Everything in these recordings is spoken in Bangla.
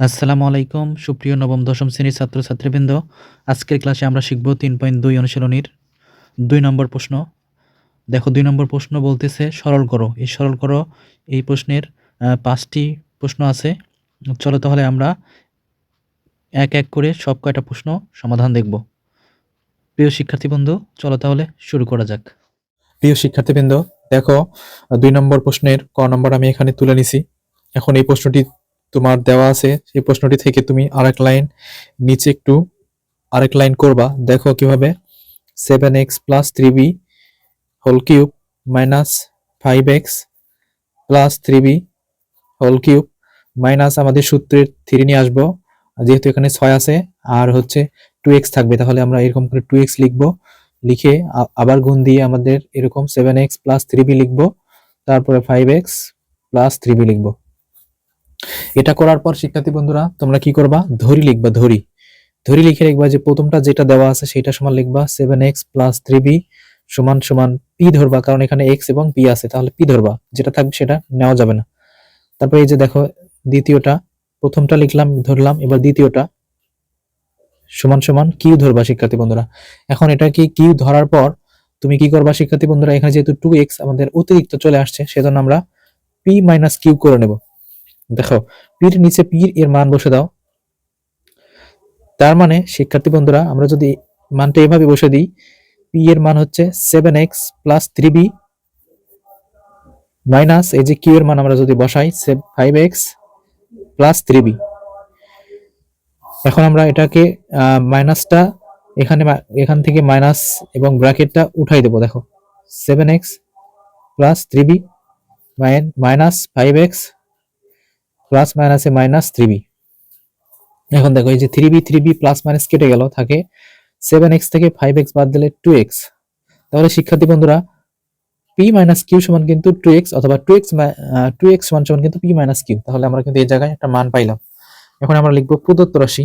আসসালামু আলাইকুম, সুপ্রিয় নবম, দশম শ্রেণির ছাত্রছাত্রীবৃন্দ। আজকের ক্লাসে আমরা শিখব তিন পয়েন্ট দুই অনুশীলনীর দুই নম্বর প্রশ্ন। দেখো, দুই নম্বর প্রশ্ন বলতেছে, সরল করো। এই সরল করো, এই প্রশ্নের পাঁচটি প্রশ্ন আছে। চলো তাহলে আমরা এক এক করে সব কয়টা প্রশ্ন সমাধান দেখব। প্রিয় শিক্ষার্থী বন্ধু চলো তাহলে শুরু করা যাক। প্রিয় শিক্ষার্থীবৃন্দ, দেখো, দুই নম্বর প্রশ্নের ক নম্বর আমি এখানে তুলে নিছি। এখন এই প্রশ্নটি তোমার দেওয়া আছে সেই প্রশ্নটি থেকে তুমি আরেক লাইন নিচে একটু আরেক লাইন করবা। দেখো কীভাবে seven x plus three b whole cube minus five x plus three b whole cube minus আমাদের সূত্রের থ্রি নিয়ে আসব। যেহেতু এখানে ছয় আছে, আর হচ্ছে টু এক্স থাকবে, তাহলে আমরা এরকম করে টু এক্স লিখব। লিখে আবার গুণ দিয়ে আমাদের এরকম seven x plus three b লিখব। তারপরে five x plus three b লিখব। এটা করার পর, শিক্ষার্থী বন্ধুরা, তোমরা কি করবা? ধরি লিখবা, ধরি। ধরি লিখে লিখবা যে প্রথমটা যেটা দেওয়া আছে সেটা সমান লিখবা seven x plus three b সমান সমান পি ধরবা, কারণ এখানে এক্স এবং পি আছে, তাহলে পি ধরবা। যেটা থাকবে সেটা নেওয়া যাবে না। তারপরে এই যে দেখো, দ্বিতীয়টা, প্রথমটা লিখলাম, ধরলাম, এবার দ্বিতীয়টা, সমান সমান কিউ ধরবা, শিক্ষার্থী বন্ধুরা। এখন এটা কি কিউ ধরার পর, তুমি কি করবা, শিক্ষার্থী বন্ধুরা? এখানে যেহেতু টু এক্স আমাদের অতিরিক্ত চলে আসছে, সেজন্য আমরা পি মাইনাস কিউ করে নেব। দেখো, পির নিচে পির, এর মান বসে দাও। তার মানে শিক্ষার্থী বন্ধুরা, আমরা যদি মানটা এভাবে বসে দিই, পি এর মান হচ্ছে seven x plus three b minus এই যে কিউ এর মান আমরা যদি বসাই five x plus three b এখন আমরা এটাকে মাইনাসটা এখানে এখান থেকে মাইনাস এবং ব্র্যাকেটটা উঠাই দেবো, দেখো। Seven x plus three b minus five x plus মাইনাসে মাইনাস থ্রি বি এখন দেখো, এই যে three b three b plus minus কেটে গেল, থাকে সেভেন এক্স থেকে ফাইভ এক্স বাদ দিলে টু এক্স তাহলে শিক্ষার্থী বন্ধুরা পি মাইনাস কিউ সমান কিন্তু টু এক্স অথবা টু এক্স টু এক্স সমান সমান কিন্তু পি মাইনাস কিউ তাহলে আমরা কিন্তু এই জায়গায় একটা মান পাইলাম। এখন আমরা লিখব প্রদত্ত রাশি।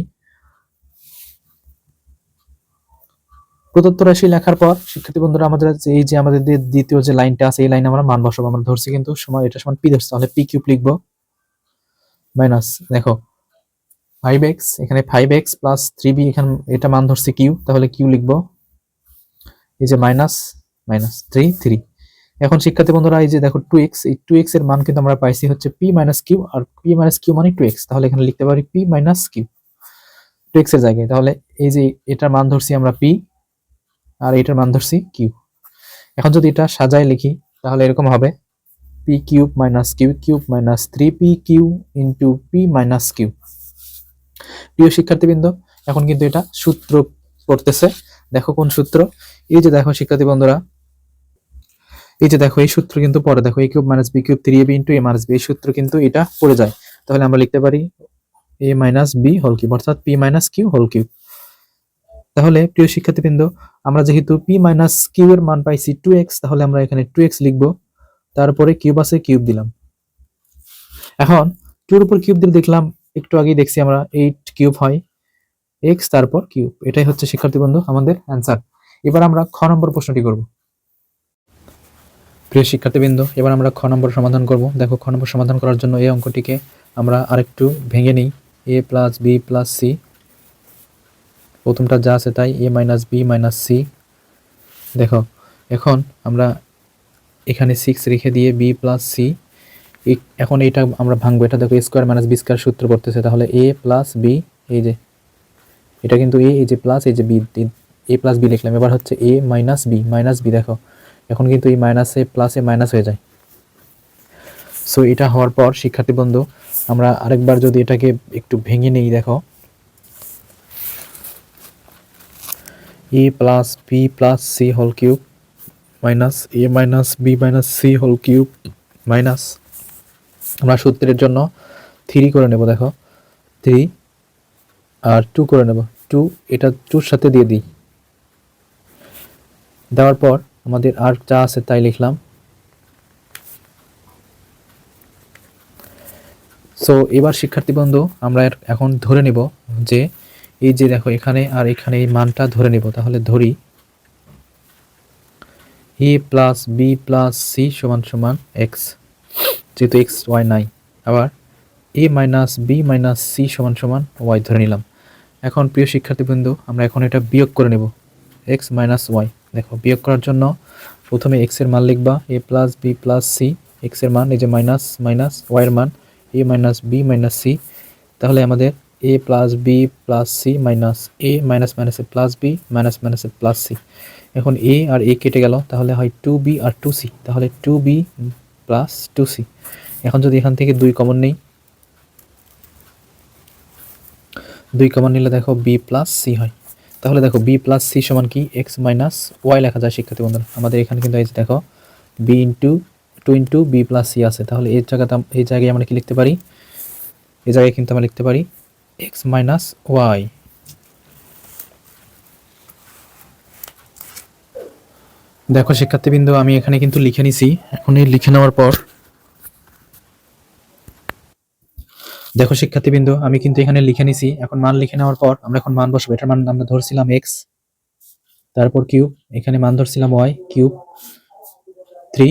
প্রদত্ত রাশি লেখার পর, শিক্ষার্থী বন্ধুরা, আমাদের এই যে আমাদের দ্বিতীয় যে লাইনটা আছে, এই লাইনে আমরা মান বসাবো, আমরা ধরছি কিন্তু সময়, এটা সমান পি ধরছি, তাহলে পি কিউব লিখব। মাইনাস, দেখো ফাইভ এক্স এখানে five x plus three b এখানে এটা মান ধরছি কিউ তাহলে কিউ লিখব। এই যে মাইনাস মাইনাস থ্রি থ্রি এখন শিক্ষার্থী বন্ধুরা, এই যে দেখো টু এক্স এই টু এক্সের মান কিন্তু আমরা পাইছি হচ্ছে পি মাইনাস কিউ আর পি মাইনাস কিউ মানে টু এক্স তাহলে এখানে লিখতে পারি পি মাইনাস কিউ টু এক্সের জায়গায়, তাহলে এই যে এটার মান ধরছি আমরা পি আর এটার মান ধরছি কিউ এখন যদি এটা সাজায় লিখি, তাহলে এরকম হবে। Cube minus q cube minus three p q into p minus q প্রিয় শিক্ষার্থীবৃন্দ, এখন কিন্তু এটা সূত্র পড়তেছে। দেখো কোন সূত্র। এই যে দেখো শিক্ষার্থী বন্ধুরা, এই যে দেখো এই সূত্র কিন্তু পরে দেখো a cube minus b cube three a b a minus b এই সূত্র কিন্তু এটা পড়ে যায়। তাহলে আমরা লিখতে পারি a minus b whole cube অর্থাৎ p minus q whole cube তাহলে প্রিয় শিক্ষার্থীবৃন্দ, আমরা যেহেতু পি মাইনাস কিউ এর মান পাইছি টু এক্স তাহলে আমরা এখানে টু এক্স লিখব। তারপরে কিউব আছে কিউব দিলাম। এখন টুর উপর কিউব দিলে দেখলাম, একটু আগেই দেখছি আমরা এইট কিউব হয়। এক্স তারপর কিউব এটাই হচ্ছে শিক্ষার্থী বন্ধু আমাদের অ্যান্সার এবার আমরা খ নম্বর প্রশ্নটি করব। প্রিয় শিক্ষার্থীবৃন্দ এবার আমরা খ নম্বর সমাধান করব। দেখো, খ নম্বর সমাধান করার জন্য এই অঙ্কটিকে আমরা আরেকটু ভেঙে নিই। A plus b plus c প্রথমটা যা আছে তাই a minus b minus c দেখো, এখন আমরা এখানে সিক্স রেখে দিয়ে বি প্লাস সি এখন এটা আমরা ভাঙবো, এটা দেখো স্কোয়ার মাইনাস বি স্কোয়ার সূত্র পড়তেছে, তাহলে এ প্লাস বি এই যে, এটা কিন্তু এ এই যে প্লাস এই যে বি এ প্লাস বি লিখলাম, এবার হচ্ছে a minus b minus b দেখো, এখন কিন্তু এই মাইনাসে প্লাসে মাইনাস হয়ে যায়। সো এটা হওয়ার পর, শিক্ষার্থী বন্ধু, আমরা আরেকবার যদি এটাকে একটু ভেঙে নেই, দেখো। A plus b plus c whole cube minus a minus b minus c whole cube minus. আমরা সূত্রের জন্য থ্রি করে নেব, দেখো। থ্রি আর টু করে নেব। টু এটা টুর সাথে দিয়ে দিই। দেওয়ার পর আমাদের আর যা আছে তাই লিখলাম। সো এবার শিক্ষার্থী বন্ধু, আমরা এখন ধরে নেব যে, এই যে দেখো, এখানে আর এখানে এই মানটা ধরে নেব। তাহলে ধরি। A plus b plus c সমান সমান এক্স, যেহেতু এক্স, ওয়াই নাই। আবার a minus b minus c সমান সমান ওয়াই ধরে নিলাম। এখন প্রিয় শিক্ষার্থীবৃন্দ, আমরা এখন এটা বিয়োগ করে নেব। X minus y. দেখো, বিয়োগ করার জন্য প্রথমে এক্সের মান লিখবা। A plus b plus c, এক্সের মান, এই যে মাইনাস মাইনাস ওয়াই এর মান, a minus b minus c. তাহলে আমাদের a plus b plus c minus a minus মাইনাসে প্লাস বি মাইনাস মাইনাসে প্লাস সি। এখন এ আর এ কেটে গেল, তাহলে হয় টু বি আর টু সি তাহলে two b plus two c এখন যদি এখান থেকে দুই কমন নেই, দুই কমন নিলে দেখো বি প্লাস সি হয়। তাহলে দেখো বি প্লাস সি সমান কি? এক্স মাইনাস ওয়াই লেখা যায় শিক্ষার্থী বন্ধুরা। আমাদের এখানে কিন্তু এই যে দেখো b into two into b plus c আছে। তাহলে এই জায়গাতে এই জায়গায় আমরা কি লিখতে পারি? এই জায়গায় কিন্তু আমরা লিখতে পারি এক্স মাইনাস ওয়াই দেখো, শিক্ষার্থীবৃন্দ, আমি এখানে কিন্তু লিখে নিছি। এখন লিখে নেওয়ার পর, দেখো শিক্ষার্থীবৃন্দ, আমি কিন্তু এখানে লিখে নিছি। এখন মান লিখে নেওয়ার পর, আমরা এখন মান বসবো। এটার মান আমরা ধরছিলাম এক্স তারপর কিউব। এখানে মান ধরছিলাম ওয়াই কিউব, থ্রি।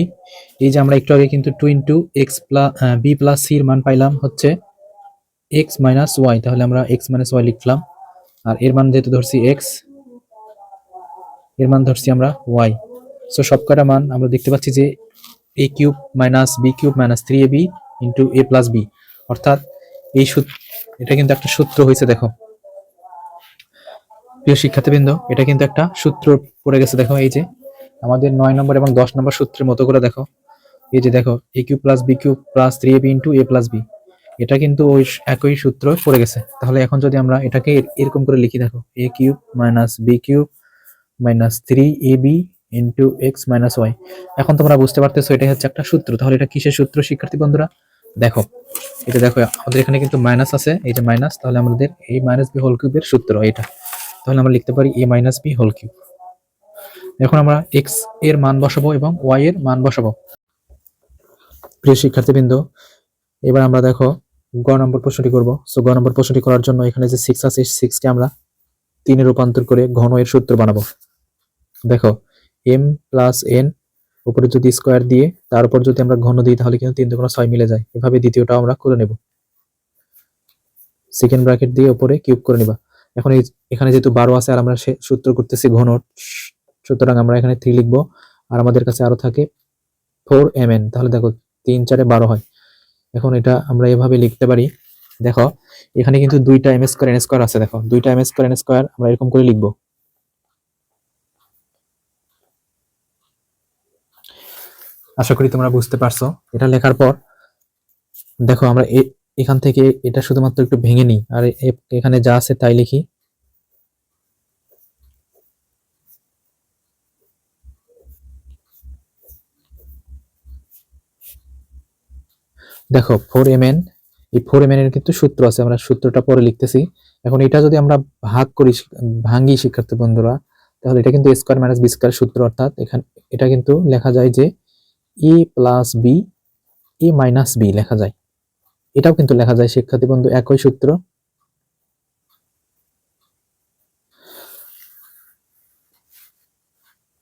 এই যে আমরা একটু আগে কিন্তু two into x plus b plus সির মান পাইলাম হচ্ছে এক্স মাইনাস ওয়াই তাহলে আমরা এক্স মাইনাস ওয়াই লিখলাম। আর এর মান যেহেতু ধরছি এক্সের মান ধরছি আমরা ওয়াই সো সবকটা মান আমরা দেখতে পাচ্ছি যে a cube minus b cube minus three a b into a plus b অর্থাৎ এই সূত্র এটা কিন্তু একটা সূত্র হয়েছে, দেখো। প্রিয় শিক্ষার্থীবৃন্দ, এটা কিন্তু একটা সূত্র পড়ে গেছে, দেখো এই যে। আমাদের নয় নম্বর এবং দশ নম্বর সূত্রের মতো করে দেখো। এই যে দেখো a q plus b q plus three a b into a plus b এটা কিন্তু ওই একই সূত্র পড়ে গেছে। তাহলে এখন যদি আমরা এটাকে এরকম করে লিখি, দেখো। A cube minus b cube minus three a b into x minus y এখন তোমরা বুঝতে পারতেছো এটা হচ্ছে একটা সূত্র। তাহলে এটা কিসের সূত্র, শিক্ষার্থী বন্ধুরা? দেখো এটা দেখো, আমাদের এখানে কিন্তু মাইনাস আছে, এই যে মাইনাস তাহলে আমাদের এই মাইনাস বি হোল কিউবের সূত্র এটা। তাহলে আমরা লিখতে পারি a minus b whole cube এখন আমরা এক্সের মান বসাবো এবং ওয়াই এর মান বসাবো। প্রিয় শিক্ষার্থীবৃন্দ, এবার আমরা দেখো, গ নম্বর প্রশ্নটি করব। সো গ নম্বর প্রশ্নটি করার জন্য এখানে যে সিক্স আছে সিক্সকে আমরা তিনে রূপান্তর করে ঘন এর সূত্র বানাবো। দেখো এম প্লাস এন উপরে যদি স্কোয়ার দিয়ে, তার উপর যদি আমরা ঘন দিই, তাহলে কিন্তু তিন দুগুণ ছয় মিলে যায়। এভাবে দ্বিতীয়টা আমরা করে নেব। সেকেন্ড ব্র্যাকেট দিয়ে উপরে কিউব করে নিবা। এখন এখানে যেহেতু বারো আছে, আর আমরা সূত্র করতেছি ঘন, সুতরাং আমরা এখানে থ্রি লিখব, আর আমাদের কাছে আরও থাকে ফোর এম এন তাহলে দেখো, তিন, চারে বারো হয়। এখন এটা আমরা এভাবে লিখতে পারি। দেখো, এখানে কিন্তু দুইটা এম স্কোয়ার এন স্কোয়ার আছে। দেখো, দুইটা এম স্কোয়ার এন স্কোয়ার আমরা এরকম করে লিখব। আশা করি তোমরা বুঝতে পারছ। এটা লেখার পর, দেখো আমরা এখান থেকে এটা শুধুমাত্র একটু ভেঙে নিই। আর এখানে যা আছে তাই লিখি। দেখো ফোর এম এন এই ফোর এম এর কিন্তু সূত্র আছে, আমরা সূত্রটা পরে লিখতেছি। এখন এটা যদি আমরা ভাগ করি ভাঙি শিক্ষার্থী বন্ধুরা, তাহলে এটা কিন্তু স্কোয়ার মাইনাস বি স্কোয়ার সূত্র, অর্থাৎ এখানে এটা কিন্তু লেখা যায় যে a plus b a minus b লেখা যায়। এটাও কিন্তু লেখা যায়, শিক্ষার্থী বন্ধু, একই সূত্র।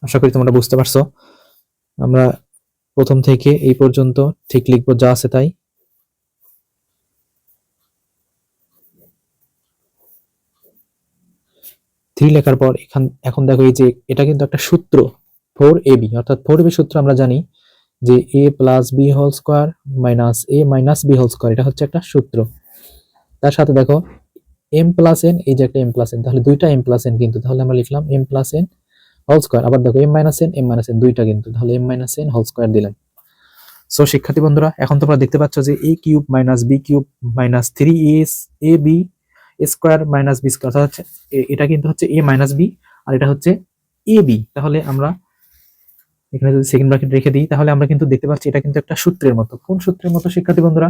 আশা করি তোমরা বুঝতে পারছ। আমরা প্রথম থেকে এই পর্যন্ত ঠিক লিখব, যা আছে তাই। থ্রি লেখার পর এখান এখন দেখো এই যে, এটা কিন্তু একটা সূত্র ফোর এ বি অর্থাৎ ফোর বি সূত্র আমরা জানি। যে a plus b whole square minus a minus b whole square এটা হচ্ছে একটা সূত্র। তার সাথে দেখো এম প্লাস এন এই যে একটা এম প্লাস এন তাহলে দুইটা এম প্লাস এন কিন্তু, তাহলে আমরা লিখলাম m plus n whole square আবার দেখো m minus n m minus n দুইটা কিন্তু, তাহলে m minus n whole square দিলাম। সো শিক্ষার্থী বন্ধুরা, এখন তোমরা দেখতে পাচ্ছ যে a cube minus b cube minus three s a b square minus b square হচ্ছে এটা কিন্তু হচ্ছে এ মাইনাস বি আর এটা হচ্ছে এ বি তাহলে আমরা এখানে যদি সেকেন্ড ব্র্যাকেট রেখে দিই, তাহলে আমরা কিন্তু দেখতে পাচ্ছি এটা কিন্তু একটা সূত্রের মতো। কোন সূত্রের মতো, শিক্ষার্থী বন্ধুরা?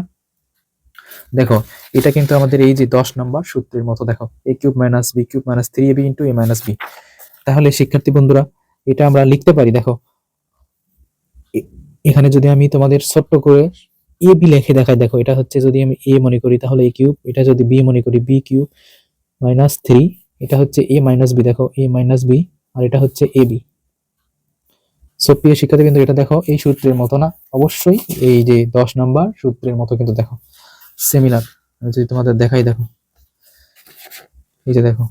দেখো, এটা কিন্তু আমাদের এই যে দশ নম্বর সূত্রের মতো, দেখো a cube minus b cube minus three a b into a minus b তাহলে শিক্ষার্থী বন্ধুরা, এটা আমরা লিখতে পারি, দেখো। এখানে যদি আমি তোমাদের ছোট্ট করে এ বি লিখে দেখাই, দেখো, এটা হচ্ছে যদি আমি এ মনে করি, তাহলে এ কিউব এটা যদি বি মনে করি বি কিউব মাইনাস থ্রি এটা হচ্ছে এ মাইনাস বি দেখো এ মাইনাস বি আর এটা হচ্ছে এ বি সো প্রিয় শিক্ষার্থী কিন্তু এটা দেখো, এই সূত্রের মতো না? অবশ্যই এই যে দশ নাম্বার সূত্রের মতো কিন্তু দেখো। সিমিলার যদি তোমাদের দেখাই, দেখো। এই যে দেখো।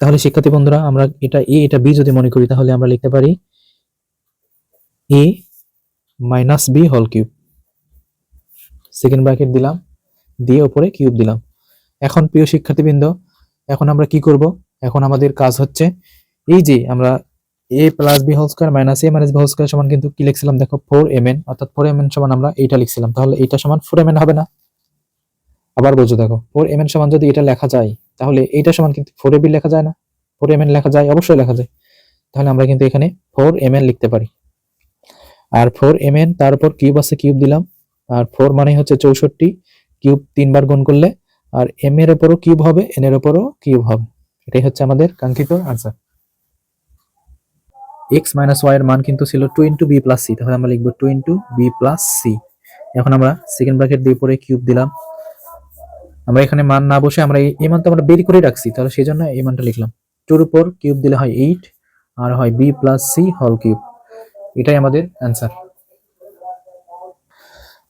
তাহলে শিক্ষার্থী বন্ধুরা, আমরা এটা এ এটা বি যদি মনে করি, তাহলে আমরা লিখতে পারি a minus b whole cube second bracket দিলাম, দিয়ে উপরে কিউব দিলাম। এখন প্রিয় শিক্ষার্থীবৃন্দ এখন আমরা কি করব? এখন আমাদের কাজ হচ্ছে এই যে আমরা a plus b whole square minus a minus b whole square সমান কিন্তু কি লিখছিলাম? দেখো ফোর এম এন অর্থাৎ ফোর এম এন সমান আমরা এইটা লিখছিলাম। তাহলে এইটা সমান ফোর এম এন হবে না। আবার বোঝো দেখো ফোর এম এন সমান যদি এটা লেখা যায়, তাহলে এইটা সমান কিন্তু ফোর এ বি লেখা যায় না। ফোর এম এন লেখা যায়, অবশ্যই লেখা যায়। তাহলে আমরা কিন্তু এখানে ফোর এম এন লিখতে পারি। আর ফোর এম এন তার উপর কিউব আছে কিউব দিলাম। আর ফোর মানে হচ্ছে চৌষট্টি। কিউব তিনবার গুণ করলে, আর এম এর উপরও কিউব হবে এন এর উপরও কিউব হবে। এটাই হচ্ছে আমাদের কাঙ্ক্ষিত আনসার এক্স মাইনাস ওয়াই এর মান কিন্তু ছিল two into b plus c তাহলে আমরা লিখব two into b plus c এখন আমরা সেকেন্ড ব্র্যাকেট দিয়ে পরে কিউব দিলাম। আমরা এখানে মান না বসে আমরা এই- মান তো আমরা বের করে রাখছি, তাহলে সেই জন্য এই মানটা লিখলাম। টুর উপর কিউব দিলে হয় এইট আর হয় b plus c whole cube এটাই আমাদের অ্যান্সার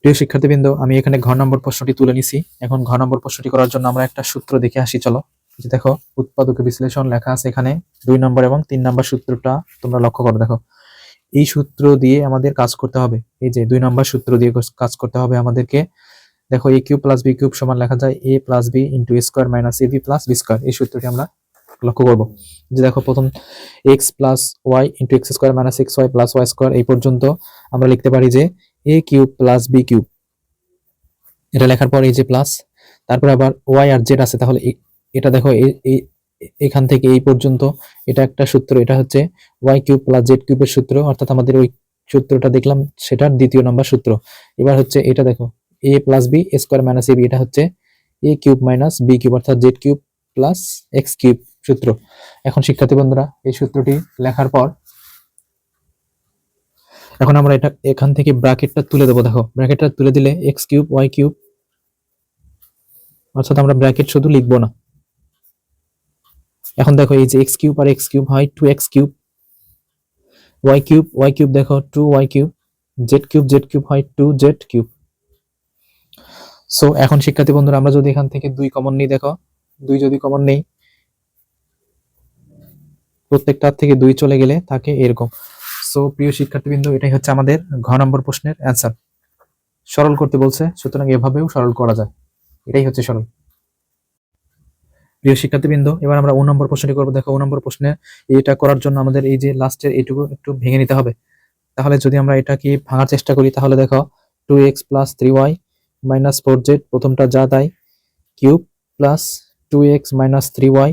প্রিয় শিক্ষার্থীবৃন্দ, আমি এখানে ঘ নম্বর প্রশ্নটি তুলে নিছি। এখন ঘ নম্বর প্রশ্নটি করার জন্য আমরা একটা সূত্র দেখে আসি, চলো। যে দেখো উৎপাদক বিশ্লেষণ লেখা আছে এখানে, দুই নম্বর এবং তিন নম্বর সূত্রটা তোমরা লক্ষ্য করো, দেখো। এই সূত্র দিয়ে আমাদের কাজ করতে হবে। এই যে দুই নম্বর সূত্র দিয়ে কাজ- করতে হবে আমাদেরকে। দেখো a cube plus b cube সমান লেখা যায় a plus b into square minus a b plus b square এই সূত্রটি আমরা লক্ষ্য করব। যে দেখো, প্রথম x plus y into x square minus x y plus y square এই পর্যন্ত আমরা লিখতে পারি যে a cube plus b cube. এটা লেখার পর এই যে প্লাস তারপরে আবার ওয়াই আর জেড আছে, তাহলে এটা দেখো, এ- এ- এখান থেকে এই পর্যন্ত। এটা একটা সূত্র, এটা হচ্ছে ওয়াই কিউব প্লাস জেড কিউবের সূত্র, অর্থাৎ আমাদের ওই সূত্রটা দেখলাম, সেটার দ্বিতীয় নম্বর সূত্র। এবার হচ্ছে এটা দেখো a plus b square minus a b এটা হচ্ছে a cube minus b cube অর্থাৎ z cube plus x cube সূত্র। এখন শিক্ষার্থী বন্ধুরা, এই সূত্রটি লেখার পর এখন আমরা এটা এখান থেকে ব্র্যাকেটটা তুলে দেবো, দেখো। ব্র্যাকেটটা তুলে দিলে এক্স কিউব ওয়াই কিউব অর্থাৎ আমরা ব্র্যাকেট শুধু লিখব না। এখন দেখো এই যে এক্স কিউব আর এক্স কিউব হয় two x cube y cube y cube দেখো two y cube z cube z cube হয় টু জেড কিউব। সো এখন শিক্ষার্থী বন্ধুরা, আমরা যদি এখান থেকে দুই কমন নিই, দেখো, দুই যদি কমন নেই প্রত্যেকটার থেকে দুই চলে গেলে থাকে এরকম। সো প্রিয় শিক্ষার্থীবৃন্দ, এটাই হচ্ছে আমাদের ঘ নম্বর প্রশ্নের অ্যান্সার সরল করতে বলছে, সুতরাং এভাবেও সরল করা যায়। এটাই হচ্ছে সরল। প্রিয় শিক্ষার্থীবৃন্দ, এবার আমরা ও নম্বর প্রশ্নটি করব। দেখো, ও নম্বর প্রশ্নে এটা করার জন্য আমাদের এই যে লাস্টের এইটুকু একটু ভেঙে নিতে হবে। তাহলে যদি আমরা এটাকে ভাঙার চেষ্টা করি, তাহলে দেখো two x plus three y minus four z প্রথমটা যা তাই cube plus two x minus three y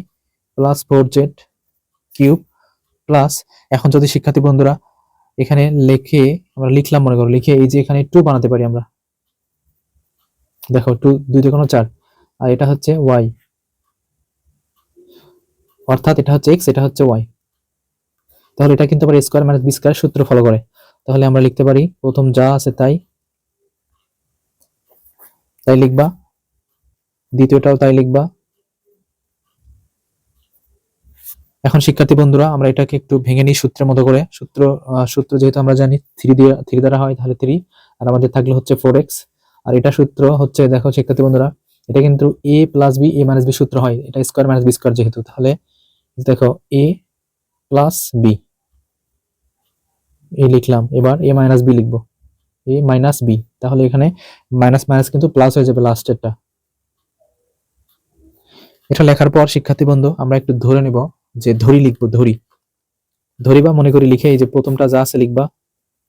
plus four z cube plus এখন যদি শিক্ষার্থী বন্ধুরা এখানে লিখে, আমরা লিখলাম মনে করো, লিখে এই যে এখানে টু বানাতে পারি আমরা। দেখো টু দুই দিয়ে কোনো চার, আর এটা হচ্ছে ওয়াই অর্থাৎ এটা হচ্ছে এক্স এটা হচ্ছে ওয়াই তাহলে এটা কিন্তু আবার স্কোয়ার মাইনাস বি স্কোয়ার সূত্র ফলো করে। তাহলে আমরা লিখতে পারি, প্রথম যা আছে তাই। তাই লিখবা। দ্বিতীয়টাও তাই লিখবা। এখন শিক্ষার্থী বন্ধুরা, আমরা এটাকে একটু ভেঙে নিই সূত্রের মতো করে। সূত্র সূত্র যেহেতু আমরা জানি থ্রি দিয়ে থ্রি দ্বারা হয়, তাহলে থ্রি আর আমাদের থাকলে হচ্ছে ফোর এক্স আর এটা সূত্র হচ্ছে, দেখো শিক্ষার্থী বন্ধুরা, এটা কিন্তু a plus b a minus b সূত্র হয়। এটা স্কোয়ার মাইনাস বি স্কোয়ার যেহেতু, তাহলে দেখো এ প্লাস বি এ লিখলাম, এবার এ মাইনাস বি লিখব। এ মাইনাস বি তাহলে এখানে মাইনাস মাইনাস কিন্তু প্লাস হয়ে যাবে লাস্টেরটা এটা লেখার পর, শিক্ষার্থী বন্ধু, আমরা একটু ধরে নিব যে ধরি লিখব, ধরি। ধরি বা মনে করি লিখে, এই যে প্রথমটা যা আছে লিখবা।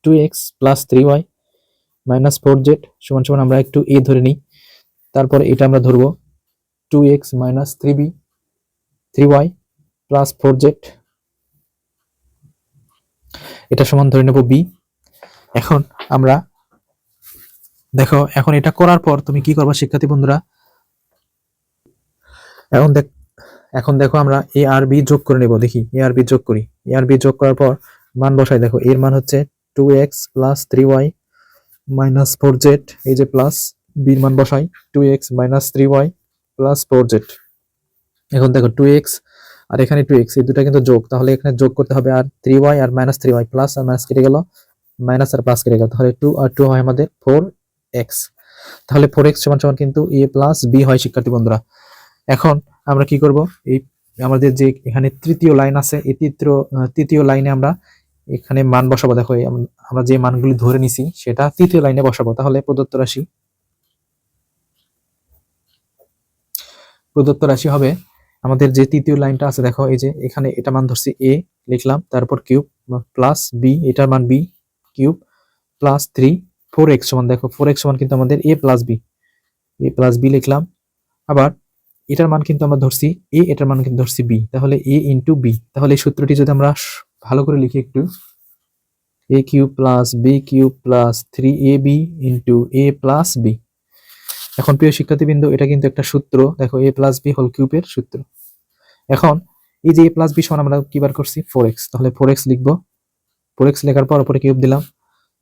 Two x plus three y minus four z সমান সমান আমরা একটু এ ধরে নিই। তারপর এটা আমরা ধরবো। Two x minus three b three y plus four z এটা সমান ধরে নেব বি এখন আমরা, দেখো, এখন এটা করার পর তুমি কি করবা শিক্ষার্থী বন্ধুরা? এখন দেখ, এখন দেখো আমরা এ আর বি যোগ করে নেব, দেখি এ আর বি যোগ করি। এ আর বি যোগ করার পর মান বসাই, দেখো, এর মান হচ্ছে two x plus three y minus four z এই যে প্লাস বির মান বসাই two x minus three y plus four z এখন দেখো টু এক্স আর এখানে টু এক্স এই দুটা কিন্তু যোগ, তাহলে এখানে যোগ করতে হবে আর থ্রি ওয়াই আর মাইনাস থ্রি ওয়াই প্লাস আর মাইনাস কেটে গেল মাইনাস আর প্লাস কেটে গেল, তাহলে টু আর টু হয় আমাদের ফোর এক্স তাহলে ফোর এক্স সমান সমান কিন্তু এ প্লাস বি হয়, শিক্ষার্থী বন্ধুরা। এখন আমরা কি করব? এই আমাদের যে এখানে তৃতীয় লাইন আছে, এই তৃতীয় তৃতীয় লাইনে আমরা এখানে মান বসাবো। দেখো আমরা যে মানগুলি ধরে নিছি, সেটা তৃতীয় লাইনে বসাবো। তাহলে প্রদত্ত রাশি প্রদত্ত রাশি হবে আমাদের যে তৃতীয় লাইনটা আছে, দেখো, এই যে এখানে এটা মান ধরছি এ লিখলাম, তারপর কিউব প্লাস বি এটার মান b cube plus three four x সমান, দেখো ফোর এক্স সমান কিন্তু আমাদের a plus b a plus b লিখলাম। আবার এটার মান কিন্তু আমরা ধরছি এ এটার মান কিন্তু ধরছি বি তাহলে এ ইন্টু বি তাহলে এই সূত্রটি যদি আমরা ভালো করে লিখি একটু a cube plus b cube plus three a b into a plus b এখন প্রিয় শিক্ষার্থীবৃন্দ, এটা কিন্তু একটা সূত্র। দেখো এ প্লাস বি হোল কিউবের সূত্র। এখন এই যে এ প্লাস বি সমান আমরা কি বার করছি? ফোর এক্স তাহলে ফোর এক্স লিখব। ফোর এক্স লেখার পর উপরে কিউব দিলাম।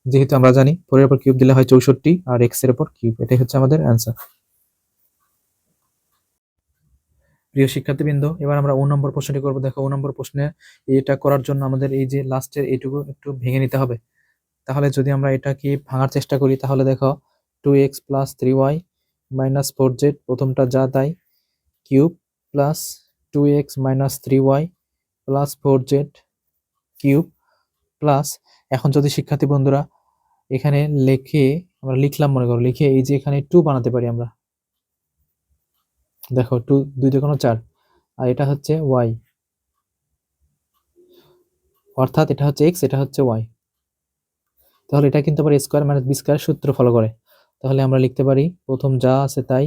যেহেতু আমরা জানি ফোর এর উপর কিউব দিলে হয় চৌষট্টি, আর এক্সের উপর কিউব এটাই হচ্ছে আমাদের অ্যান্সার প্রিয় শিক্ষার্থীবৃন্দ, এবার আমরা ও নম্বর প্রশ্নটি করব। দেখো, ও নম্বর প্রশ্নে এটা করার জন্য আমাদের এই যে লাস্টের এইটুকু একটু ভেঙে নিতে হবে। তাহলে যদি আমরা এটাকে ভাঙার চেষ্টা করি, তাহলে দেখো two x plus three y minus four z প্রথমটা যা তাই, cube plus two x minus three y plus four z cube plus এখন যদি শিক্ষার্থী বন্ধুরা এখানে লিখে, আমরা লিখলাম মনে করো, লিখে এই যে এখানে টু বানাতে পারি আমরা। দেখো টু দুই দিয়ে কোনো চার, আর এটা হচ্ছে ওয়াই অর্থাৎ এটা হচ্ছে এক্স এটা হচ্ছে ওয়াই তাহলে এটা কিন্তু আবার স্কোয়ার মাইনাস বি স্কোয়ার সূত্র ফলো করে। তাহলে আমরা লিখতে পারি, প্রথম যা আছে তাই।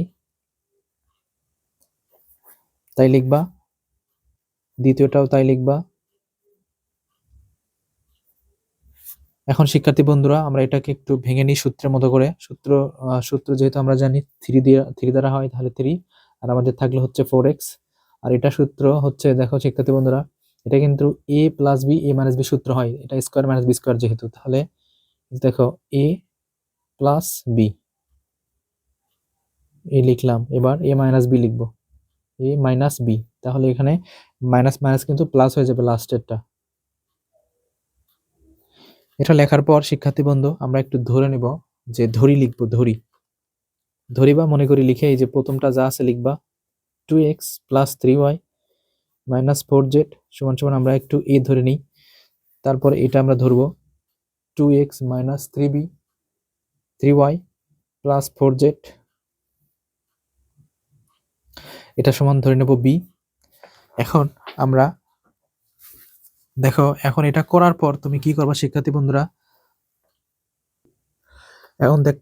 তাই লিখবা। দ্বিতীয়টাও তাই লিখবা। এখন শিক্ষার্থী বন্ধুরা, আমরা এটাকে একটু ভেঙে নিই সূত্রের মতো করে। সূত্র সূত্র যেহেতু আমরা জানি থ্রি দিয়ে থ্রি দ্বারা হয়, তাহলে থ্রি আর আমাদের থাকলে হচ্ছে ফোর এক্স আর এটা সূত্র হচ্ছে, দেখো শিক্ষার্থী বন্ধুরা, এটা কিন্তু a plus b a minus b সূত্র হয়। এটা স্কোয়ার মাইনাস বি স্কোয়ার যেহেতু। তাহলে, দেখো এ প্লাস বি এ লিখলাম, এবার এ মাইনাস বি লিখব। এ মাইনাস বি তাহলে এখানে মাইনাস মাইনাস কিন্তু প্লাস হয়ে যাবে লাস্টেরটা এটা লেখার পর, শিক্ষার্থী বন্ধু, আমরা একটু ধরে নিব যে ধরি লিখব, ধরি। ধরি বা মনে করি লিখে, এই যে প্রথমটা যা আছে লিখবা। Two x plus three y minus four z সমান সমান আমরা একটু এ ধরে নিই। তারপর এটা আমরা ধরবো। Two x minus three b three y plus four z এটা সমান ধরে নেব বি এখন আমরা, দেখো, এখন এটা করার পর তুমি কি করবা শিক্ষার্থী বন্ধুরা? এখন দেখ,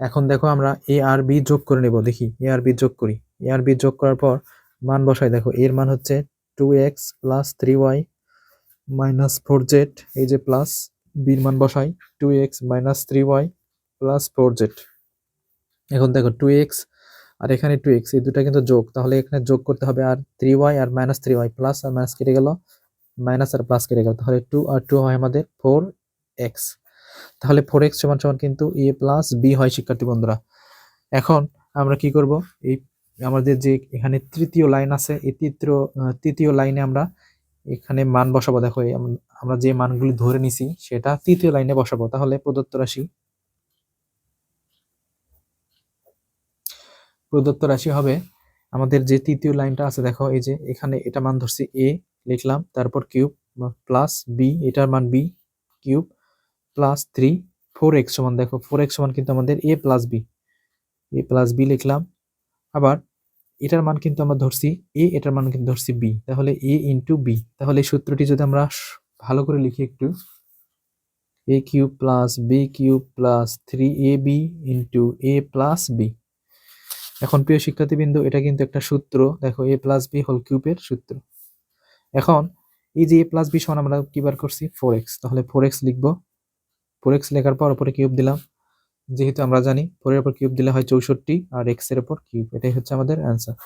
এখন দেখো আমরা এ আর বি যোগ করে নেব, দেখি এ আর বি যোগ করি। এ আর বি যোগ করার পর মান বসাই, দেখো, এর মান হচ্ছে two x plus three y minus four z এই যে প্লাস বির মান বসাই two x minus three y plus four z এখন দেখো টু এক্স আর এখানে টু এক্স এই দুটা কিন্তু যোগ। তাহলে এখানে যোগ করতে হবে আর থ্রি ওয়াই আর মাইনাস থ্রি ওয়াই প্লাস আর মাইনাস কেটে গেল। মাইনাস আর প্লাস কেটে গেল। তাহলে টু আর টু হয় আমাদের ফোর এক্স তাহলে ফোর এক্স সমান সমান কিন্তু এ প্লাস বি হয়, শিক্ষার্থী বন্ধুরা। এখন আমরা কি করব? এই আমাদের যে এখানে তৃতীয় লাইন আছে, এই তৃতীয় তৃতীয় লাইনে আমরা এখানে মান বসাবো। দেখো আমরা যে মানগুলি ধরে নিছি, সেটা তৃতীয় লাইনে বসাবো। তাহলে প্রদত্ত রাশি প্রদত্ত রাশি হবে। আমাদের যে তৃতীয় লাইনটা আছে, দেখো এই যে এখানে এটা মান ধরছি এ লিখলাম। তারপর কিউব প্লাস বি এটার মান b cube plus three four x সমান। দেখো ফোর এক্স সমান কিন্তু আমাদের a plus b a plus b লিখলাম। আবার এটার মান কিন্তু আমরা ধরছি এ এটার মান কিন্তু ধরছি বি তাহলে এ ইন্টু বি তাহলে এই সূত্রটি যদি আমরা ভালো করে লিখি একটু a cube plus b cube plus three a b into a plus b এখন প্রিয় শিক্ষার্থীবৃন্দ, এটা কিন্তু একটা সূত্র। দেখো এ প্লাস বি হোল কিউবের সূত্র। এখন, এই যে এ প্লাস বি সমান আমরা কি বার করছি? ফোর এক্স তাহলে ফোর এক্স লিখব। ফোর এক্স লেখার পর ওপরে কিউব দিলাম। যেহেতু আমরা জানি ফোরের ওপর কিউব দিলে হয় চৌষট্টি, আর এক্সের উপর কিউব এটাই হচ্ছে আমাদের অ্যান্সার